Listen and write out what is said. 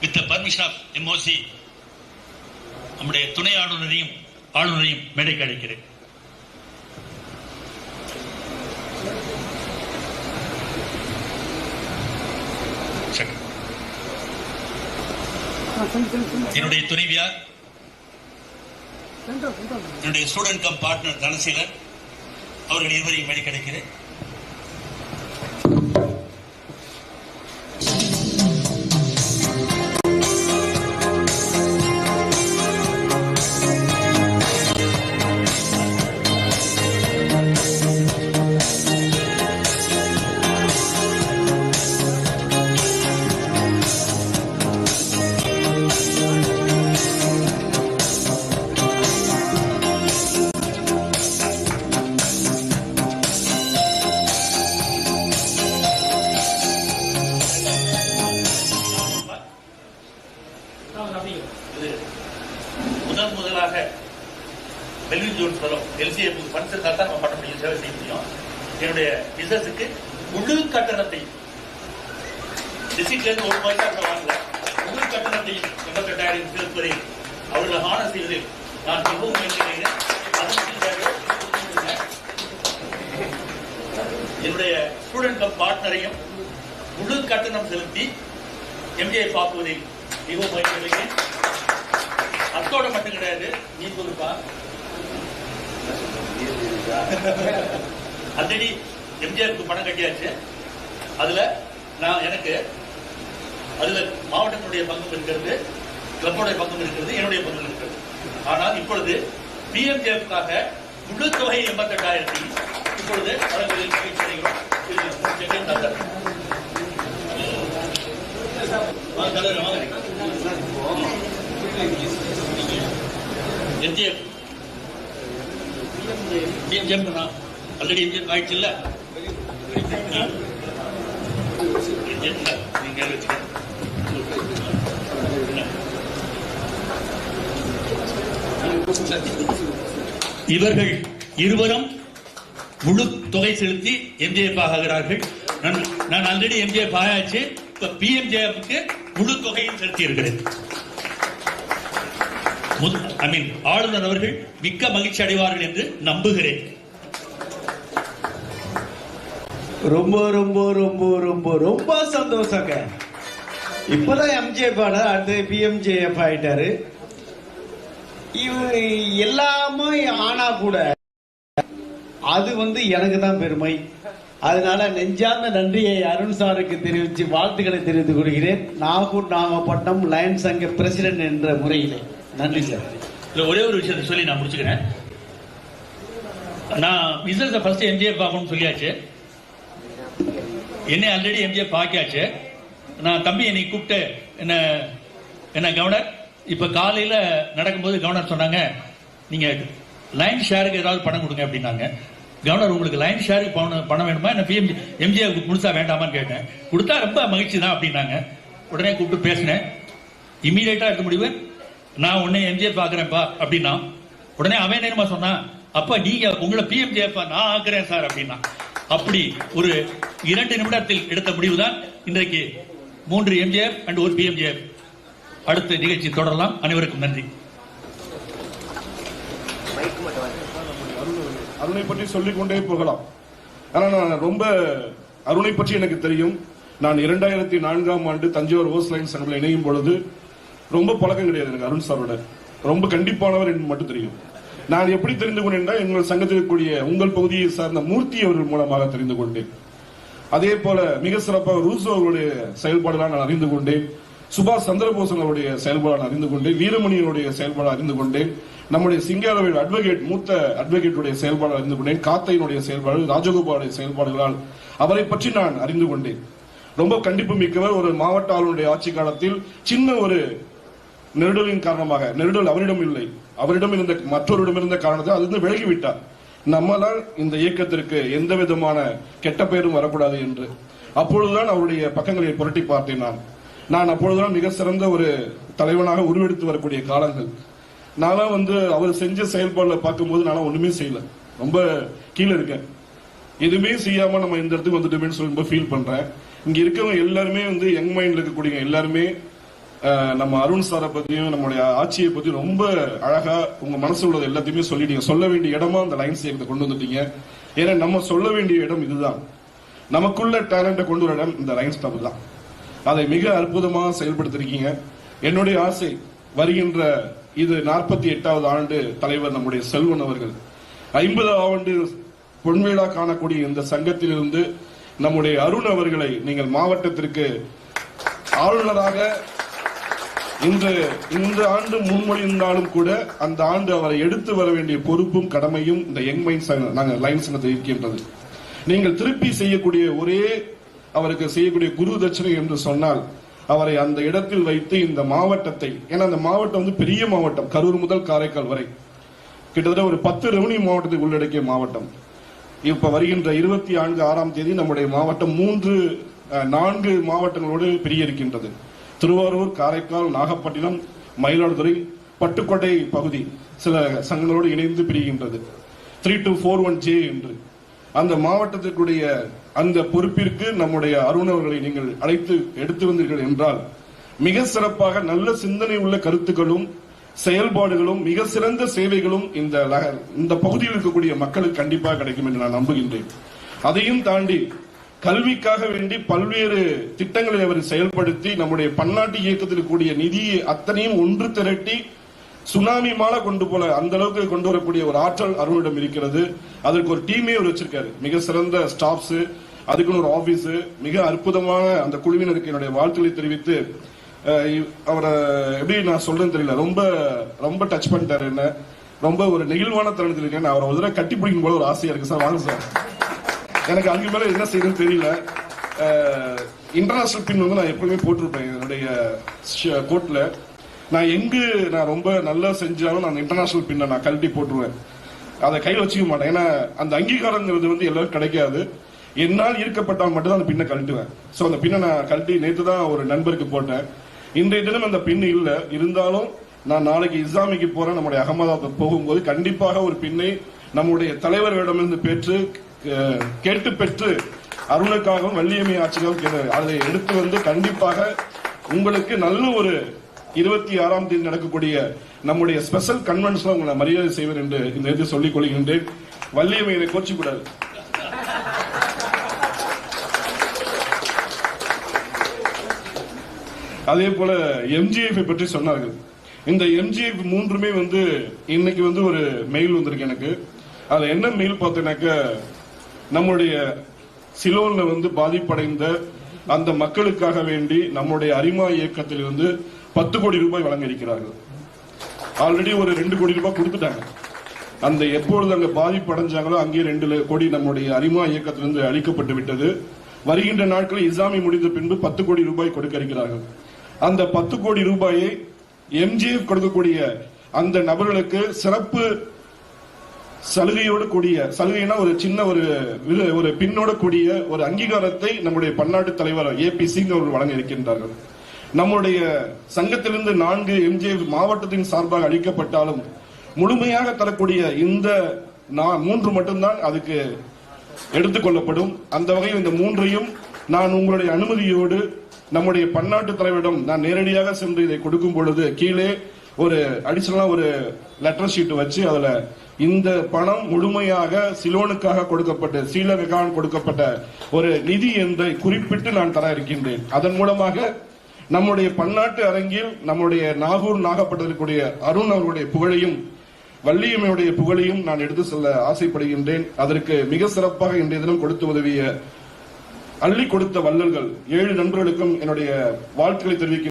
With the permission of MOC நம்முடைய துணை ஆளுநரையும் ஆளுநரையும் மேடைக்கு அழைக்கிறேன். என்னுடைய துணைவியார் என்னுடைய ஸ்டூடெண்ட் கம் பார்ட்னர் தனசீலன் அவர்கள் இருவரையும் மேடை கிடைக்கிறேன் என்னுடைய பிசினஸுக்கு முழு கட்டணத்தை டிஸ்ட்ரிக்ட்லேருந்து ஒரு பைசா கூட வாங்கல. முழு கட்டணத்தையும் எண்பத்தெட்டாயிரம் செலுத்துவதை அவர்களை ஆன செய்வதில் நான் மிகவும் முயற்சி செய்கிறேன். என்னுடைய ஸ்டூடெண்ட் கப் பார்ட்னரையும் முழு கட்டணம் செலுத்தி எம்ஜிஐ பார்க்குவதில் மிகவும் முயற்சி செய்கிறேன். அத்தோட மட்டும் கிடையாது நீ சொல்லுப்பா ஆல்ரெடி எம்ஜிஆருக்கு பணம் கட்டியாச்சு. அதுல நான் எனக்கு அதுல மாவட்டத்தினுடைய பங்கும் இருக்கிறது கிளப்போடைய பங்கும் இருக்கிறது என்னுடைய பங்கும் இருக்கிறது. ஆனால் இப்பொழுது பிஎம்ஜிஎஃப்காக முழு தொகை எண்பத்தெட்டாயிரத்தி இப்பொழுது வழங்குவதில் மகிழ்ச்சி செய்கிறோம் எம்ஜிஎஃப் பிஎம்ஜிஎம் ஆல்ரெடி எம்ஜிஎம் ஆயிடுச்சு இல்ல இவர்கள் இருவரும் முழு தொகை செலுத்தி எம்ஜிஎஃப் ஆகிறார்கள். நான் நான் ஆல்ரெடி எம்ஜிஎஃப் ஆயாச்சு. இப்ப பிஎம்ஜிஎஃப்க்கு முழு தொகையும் செலுத்தி இருக்கிறேன் ஐ மீன் ஆளுநர் அவர்கள் மிக்க மகிழ்ச்சி அடைவார்கள் என்று நம்புகிறேன். ரொம்ப ரொம்ப ரொம்ப ரொம்ப ரொம்ப சந்தோஷங்க. இப்பதான் எம்ஜே பாட அடுத்து பிஎம்ஜேஎஃப் ஆயிட்டாரு. இவர் எல்லாமே ஆனா கூட அது வந்து எனக்கு தான் பெருமை. அதனால நெஞ்சார்ந்த நன்றியை அருண் சாருக்கு தெரிவித்து வாழ்த்துக்களை தெரிவித்துக் கொள்கிறேன். நாகூர் நாகப்பட்டினம் லயன்ஸ் சங்க பிரசிடென்ட் என்ற முறையிலே. நன்றி சார். இல்ல ஒரே ஒரு விஷயத்தை சொல்லி நான் முடிச்சுக்கிறேன். நான் பிசினஸ் ஃபர்ஸ்ட் எம்ஜிஎஃப் பார்க்கணும்னு சொல்லியாச்சு. என்னை ஆல்ரெடி எம்ஜிஆர் ஆக்கியாச்சு நான் தம்பி என்னை கூப்பிட்டு என்ன என்ன கவர்னர் இப்ப காலையில நடக்கும்போது கவர்னர் சொன்னாங்க நீங்க லைன் ஷேருக்கு ஏதாவது பணம் கொடுங்க அப்படின்னாங்க. கவர்னர் உங்களுக்கு லைன் ஷேருக்கு பணம் பணம் வேணுமா? என்ன பிஎம் எம்ஜிஆர் முழுசா வேண்டாமான்னு கேட்டேன். கொடுத்தா ரொம்ப மகிழ்ச்சி தான் அப்படின்னாங்க. உடனே கூப்பிட்டு பேசினேன். இமீடியட்டா எடுக்க முடிவு நான் உடனே எம்ஜிஆர் பார்க்குறேன்ப்பா அப்படின்னா உடனே அவன் என்னமா சொன்னான் அப்ப நீங்க உங்களை பிஎம்ஜிஎஃப் நான் ஆக்குறேன் சார் அப்படின்னா. அப்படி ஒரு இரண்டு நிமிடத்தில் எடுத்த முடிவுதான். இன்றைக்கு மூன்று எம்ஜிஎஃப் அண்ட் ஒரு பிஎம்ஜிஎஃப் அடுத்த நிகழ்ச்சி தொடரலாம். அனைவருக்கும் நன்றி. அருணை பற்றி சொல்லிக் கொண்டே போகலாம். ஆனா நான் ரொம்ப அருணை பற்றி எனக்கு தெரியும். நான் இரண்டாயிரத்தி நான்காம் ஆண்டு தஞ்சாவூர் ஹோஸ் லைன் சங்கத்தில் இணையும் பொழுது ரொம்ப பழக்கம் கிடையாது எனக்கு அருண் சாரோட. ரொம்ப கண்டிப்பானவர் என்று மட்டும் தெரியும். நான் எப்படி தெரிந்து கொண்டேன் எங்கள் சங்கத்திற்குரிய உங்கள் பகுதியை சார்ந்த மூர்த்தி அவர்கள் மூலமாக தெரிந்து கொண்டேன். அதே போல மிக சிறப்பாக ரூசோ அவருடைய செயல்பாடுகள் நான் அறிந்து கொண்டேன். சுபாஷ் சந்திரபோசன் அவருடைய செயல்பாடு அறிந்து கொண்டேன். வீரமணியனுடைய செயல்பாடு அறிந்து கொண்டேன். நம்முடைய சிங்காரவேல் அட்வொகேட் மூத்த அட்வொகேட்டுடைய செயல்பாடு அறிந்து கொண்டேன். காத்தையினுடைய செயல்பாடு ராஜகோபாலுடைய செயல்பாடுகளால் அவரை பற்றி நான் அறிந்து கொண்டேன். ரொம்ப கண்டிப்பு மிக்கவர் ஒரு மாவட்ட ஆளுநருடைய ஆட்சி காலத்தில் சின்ன ஒரு நெருடலின் காரணமாக நெருடல் அவரிடம் இல்லை. அவரிடம் இருந்த மற்றவரிடம் இருந்த காரணத்தால் அதிலிருந்து விலகிவிட்டார். நம்மளால் இந்த இயக்கத்திற்கு எந்த விதமான கெட்ட பெயரும் வரக்கூடாது என்று. அப்பொழுதுதான் அவருடைய பக்கங்களை புரட்டி பார்த்தேன் நான். நான் அப்பொழுதுதான் மிக சிறந்த ஒரு தலைவனாக உருவெடுத்து வரக்கூடிய காலங்கள். நான்லாம் வந்து அவர் செஞ்ச செயல்பாடுல பார்க்கும்போது நான் ஒண்ணுமே செய்யல. ரொம்ப கீழே இருக்கேன். எதுவுமே செய்யாம நம்ம இந்த இடத்துக்கு வந்துட்டோமேன்னு சொல்லி ரொம்ப ஃபீல் பண்றேன். இங்க இருக்கவங்க எல்லாருமே வந்து யங் மைண்ட்ல இருக்கக்கூடிய எல்லாருமே நம்ம அருண் சாரை பத்தியும் நம்மளுடைய ஆட்சியை பத்தி ரொம்ப அழகா உங்க மனசு உள்ளது எல்லாத்தையுமே சொல்லிட்டீங்க. சொல்ல வேண்டிய இடமா அந்த லைன்ஸ் இயக்கத்தை கொண்டு வந்துட்டீங்க. ஏன்னா நம்ம சொல்ல வேண்டிய இடம் இதுதான். நமக்குள்ள டேலண்ட கொண்டு வர இடம் இந்த லைன்ஸ் கிளப் தான். அதை மிக அற்புதமா செயல்படுத்திருக்கீங்க. என்னுடைய ஆசை வருகின்ற இது நாற்பத்தி எட்டாவது ஆண்டு தலைவர் நம்முடைய செல்வன் அவர்கள். ஐம்பது ஆண்டு பொன்விழா காணக்கூடிய இந்த சங்கத்திலிருந்து நம்முடைய அருண் அவர்களை நீங்கள் மாவட்டத்திற்கு ஆளுநராக இன்று இந்த ஆண்டு முன்மொழிந்தாலும் கூட அந்த ஆண்டு அவரை எடுத்து வர வேண்டிய பொறுப்பும் கடமையும் இந்த யங் மைன்ஸ் நாங்கள் லைன் சங்கத்தில் இருக்கின்றது. நீங்கள் திருப்பி செய்யக்கூடிய ஒரே அவருக்கு செய்யக்கூடிய குரு தட்சணை என்று சொன்னால் அவரை அந்த இடத்தில் வைத்து இந்த மாவட்டத்தை ஏன்னா அந்த மாவட்டம் வந்து பெரிய மாவட்டம் கரூர் முதல் காரைக்கால் வரை. கிட்டத்தட்ட ஒரு பத்து ரெவன்யூ மாவட்டத்தை உள்ளடக்கிய மாவட்டம். இப்ப வருகின்ற இருபத்தி நான்கு ஆறாம் தேதி நம்முடைய மாவட்டம் மூன்று நான்கு மாவட்டங்களோடு பிரிய இருக்கின்றது திருவாரூர் காரைக்கால் நாகப்பட்டினம் மயிலாடுதுறை பட்டுக்கோட்டை பகுதி சில சங்கங்களோடு இணைந்து பிரிகின்றது. Three two four one J என்று. அந்த மாவட்டத்திற்குடைய அந்த பொறுப்பிற்கு நம்முடைய அருணவர்களை நீங்கள் அழைத்து எடுத்து வந்தீர்கள் என்றால் மிக சிறப்பாக நல்ல சிந்தனை உள்ள கருத்துக்களும் செயல்பாடுகளும் மிக சிறந்த சேவைகளும் இந்த இந்த பகுதியில் இருக்கக்கூடிய மக்களுக்கு கண்டிப்பாக கிடைக்கும் என்று நான் நம்புகின்றேன். அதையும் தாண்டி கல்விக்காக வேண்டி பல்வேறு திட்டங்களை அவர் செயல்படுத்தி நம்முடைய பன்னாட்டு இயக்கத்தில் கூடிய நிதியை அத்தனையும் ஒன்று திரட்டி சுனாமி மாலை கொண்டு போல அந்த அளவுக்கு கொண்டு வரக்கூடிய ஒரு ஆற்றல் அருணிடம் இருக்கிறது. அதற்கு ஒரு டீமே அவர் வச்சிருக்காரு. மிக சிறந்த ஸ்டாஃப்ஸ் அதுக்குன்னு ஒரு ஆபீஸ் மிக அற்புதமான அந்த குழுவினருக்கு என்னுடைய வாழ்த்துக்களை தெரிவித்து அவரை எப்படி நான் சொல்றேன்னு தெரியல. ரொம்ப ரொம்ப டச் பண்ணிட்டாரு என்ன. ரொம்ப ஒரு நெகிழ்வான தருணத்தில் இருக்கேன். அவரை ஒரு தடவை கட்டி பிடிக்கும் போல ஒரு ஆசையா இருக்கு. சார் வாங்க சார். எனக்கு அங்க மேல என்ன செய்யணும்னு தெரியல. இன்டர்நேஷனல் பின் வந்து நான் எப்பவுமே போட்டிருப்பேன் என்னுடைய கோட்ல நான் எங்கு நான் ரொம்ப நல்லா செஞ்சாலும் நான் இன்டர்நேஷனல் பின்னை நான் கழட்டி போட்டுருவேன். அதை கையில் வச்சுக்க மாட்டேன். ஏன்னா அந்த அங்கீகாரங்கிறது வந்து எல்லாரும் கிடைக்காது. என்னால் ஈர்க்கப்பட்டால் மட்டும் தான் அந்த பின்னை கழட்டுவேன். ஸோ அந்த பின்னை நான் கழட்டி நேற்று தான் ஒரு நண்பருக்கு போட்டேன். இன்றைய தினம் அந்த பின் இல்லை. இருந்தாலும் நான் நாளைக்கு இஸ்லாமிக்கு போறேன். நம்முடைய அகமதாபாத் போகும்போது கண்டிப்பாக ஒரு பின்னை நம்முடைய தலைவர்களிடமிருந்து பெற்று கேட்டு பெற்று அருணுக்காகவும் வள்ளியம்மை ஆட்சிக்காகவும் கே- அதை எடுத்து வந்து கண்டிப்பாக உங்களுக்கு நல்ல ஒரு இருபத்தி ஆறாம் தேதி நடக்கக்கூடிய நம்முடைய ஸ்பெஷல் கன்வென்ஷன் உங்களை மரியாதை செய்வேன் என்று இந்த நேரத்தில் சொல்லிக் கொள்கின்றேன். வள்ளியம்மை இதை கோச்சிக்கூடாது. அதே போல எம்ஜிஎஃப் பற்றி சொன்னார்கள். இந்த எம்ஜிஎஃப் மூன்றுமே வந்து இன்னைக்கு வந்து ஒரு மெயில் வந்திருக்கு எனக்கு. அது என்ன மெயில் பார்த்தீங்கன்னாக்க நம்முடைய சிலோன்ல வந்து பாதிப்படைந்த அந்த மக்களுக்காக வேண்டி நம்முடைய அரிமா இயக்கத்தில் இருந்து பத்து கோடி ரூபாய் வழங்க இருக்கிறார்கள் ஆல்ரெடி ஒரு ரெண்டு கோடி ரூபாய் கொடுத்துட்டாங்க. அந்த எப்பொழுது அங்க பாதிப்பு அடைஞ்சாங்களோ அங்கே ரெண்டு கோடி நம்முடைய அரிமா இயக்கத்திலிருந்து அளிக்கப்பட்டு விட்டது. வருகின்ற நாட்களில் இசாமி முடிந்த பின்பு பத்து கோடி ரூபாய் கொடுக்க இருக்கிறார்கள் அந்த பத்து கோடி ரூபாயை எம்ஜிஎஃப் கொடுக்கக்கூடிய அந்த நபர்களுக்கு சிறப்பு சலுகையோடு கூடிய சலுகைனா ஒரு சின்ன ஒரு விரு- ஒரு பின்னோட கூடிய ஒரு அங்கீகாரத்தை நம்முடைய பன்னாட்டு தலைவர் ஏ பி சிங் அவர்கள் வழங்க இருக்கின்றார்கள் நம்முடைய சங்கத்திலிருந்து நான்கு எம்ஜே மாவட்டத்தின் சார்பாக அளிக்கப்பட்டாலும் முழுமையாக தரக்கூடிய இந்த மூன்று மட்டும்தான் அதுக்கு எடுத்துக்கொள்ளப்படும் அந்த வகையில் இந்த மூன்றையும் நான் உங்களுடைய அனுமதியோடு நம்முடைய பன்னாட்டு தலைவரிடம் நான் நேரடியாக சென்று இதை கொடுக்கும் பொழுது கீழே ஒரு அடிஷனலா ஒரு லெட்டர் ஷீட் வச்சு அதுல இந்த பணம் முழுமையாக சிலோனுக்காக கொடுக்கப்பட்ட ஸ்ரீலங்காவுக்கு கொடுக்கப்பட்ட ஒரு நிதி என்றை குறிப்பிட்டு நான் தர இருக்கின்றேன். அதன் மூலமாக நம்முடைய பன்னாட்டு அரங்கில் நம்முடைய நாகூர் நாகப்பட்டிருக்கக்கூடிய அருண் அவர்களுடைய புகழையும் வள்ளியம்மையுடைய புகழையும் நான் எடுத்து செல்ல ஆசைப்படுகின்றேன். அதற்கு மிக சிறப்பாக இன்றைய தினம் கொடுத்து உதவிய அள்ளி கொடுத்த வள்ளல்கள் ஏழு நண்பர்களுக்கும் என்னுடைய வாழ்த்துக்களை தெரிவிக்க